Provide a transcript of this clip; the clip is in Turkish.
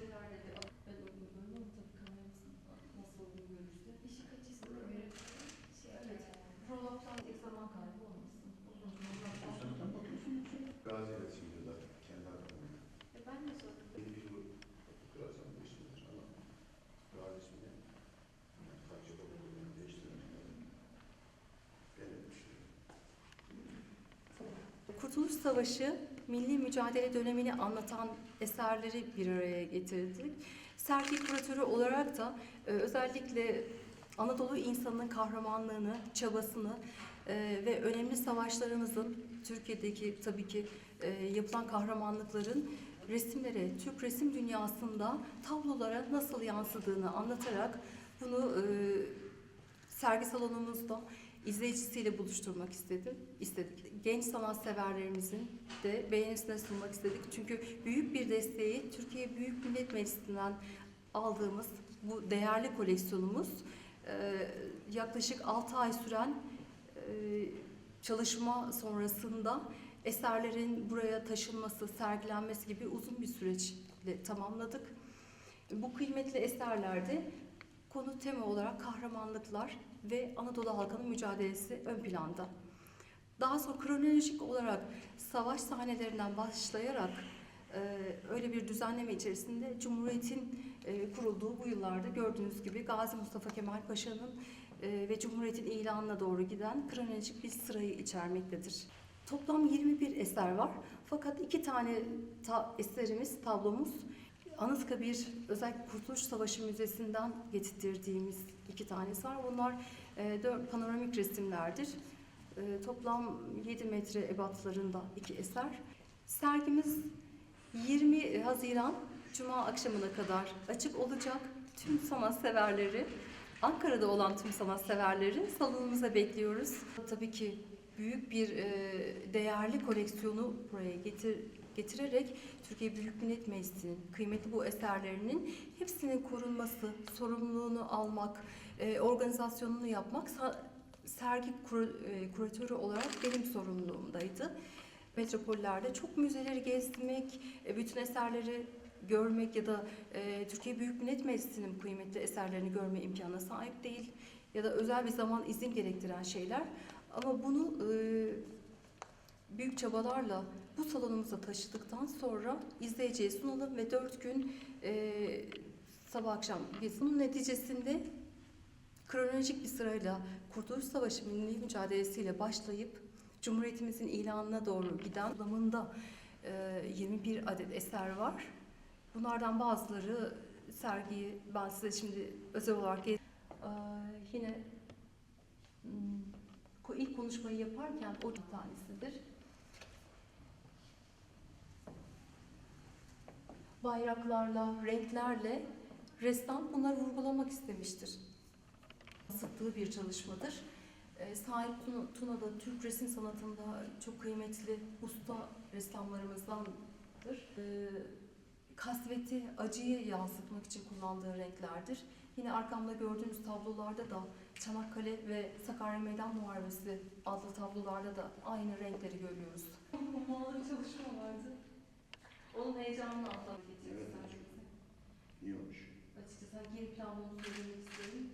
projelerde de ben uyguluyorum ama tabii kamerasını nasıl olduğunu görürse. Işık açısına göre şey Evet. Prolaptan tek zaman kaybı olmasın. Uzun yoksa Gazi iletişim ya da kendi hakkında. E ben de sordum. Yeni bir yıl kırarsan bu işindir ama Gazi ismini yani kaç yıl oldu yani değiştirmek lazım. Ben öyle düşünüyorum. Kurtuluş Savaşı milli mücadele dönemini anlatan eserleri bir araya getirdik. Sergi kuratörü olarak da e, özellikle Anadolu insanının kahramanlığını, çabasını e, ve önemli savaşlarımızın Türkiye'deki tabii ki e, yapılan kahramanlıkların resimlere, Türk resim dünyasında tablolara nasıl yansıdığını anlatarak bunu e, sergi salonumuzda izleyicisiyle buluşturmak istedim. istedik. Genç sanatseverlerimizin de beğenisine sunmak istedik. Çünkü büyük bir desteği Türkiye Büyük Millet Meclisi'nden aldığımız bu değerli koleksiyonumuz e, yaklaşık 6 ay süren e, çalışma sonrasında eserlerin buraya taşınması, sergilenmesi gibi uzun bir süreçle tamamladık. Bu kıymetli eserlerde konu tema olarak kahramanlıklar ve Anadolu halkının mücadelesi ön planda. Daha sonra kronolojik olarak savaş sahnelerinden başlayarak e, öyle bir düzenleme içerisinde Cumhuriyet'in e, kurulduğu bu yıllarda gördüğünüz gibi Gazi Mustafa Kemal Paşa'nın e, ve Cumhuriyet'in ilanına doğru giden kronolojik bir sırayı içermektedir. Toplam 21 eser var. Fakat iki tane ta- eserimiz, tablomuz Anıtkabir özellikle Kurtuluş Savaşı Müzesi'nden getirdiğimiz iki tanesi var. Bunlar e, dört panoramik resimlerdir. E, toplam 7 metre ebatlarında iki eser. Sergimiz 20 Haziran Cuma akşamına kadar açık olacak. Tüm sanatseverleri, Ankara'da olan tüm sanatseverleri salonumuza bekliyoruz. Tabii ki büyük bir e, değerli koleksiyonu buraya getir, getirerek Türkiye Büyük Millet Meclisi'nin kıymetli bu eserlerinin hepsinin korunması, sorumluluğunu almak, e, organizasyonunu yapmak sergi kur- e, kuratörü olarak benim sorumluluğumdaydı. Metropollerde çok müzeleri gezmek, e, bütün eserleri görmek ya da e, Türkiye Büyük Millet Meclisi'nin kıymetli eserlerini görme imkanına sahip değil ya da özel bir zaman izin gerektiren şeyler. Ama bunu e, büyük çabalarla bu salonumuza taşıdıktan sonra izleyiciye sunalım ve dört gün e, sabah akşam bir sunum neticesinde kronolojik bir sırayla Kurtuluş Savaşı milli mücadelesiyle başlayıp Cumhuriyetimizin ilanına doğru giden zamında e, 21 adet eser var. Bunlardan bazıları sergiyi ben size şimdi özel olarak e, yine konuşmayı yaparken o bir tanesidir. Bayraklarla, renklerle ressam bunları vurgulamak istemiştir. Sıktığı bir çalışmadır. E, Sahip Tuna- Tuna'da Türk resim sanatında çok kıymetli usta ressamlarımızdandır. E, kasveti, acıyı yansıtmak için kullandığı renklerdir. Yine arkamda gördüğünüz tablolarda da Çanakkale ve Sakarya Meydan Muharebesi adlı tablolarda da aynı renkleri görüyoruz. Mağara çalışma vardı. Onun heyecanını atlamak Evet. getirdi İyi olmuş. Açıkçası geri planını söylemek isterim.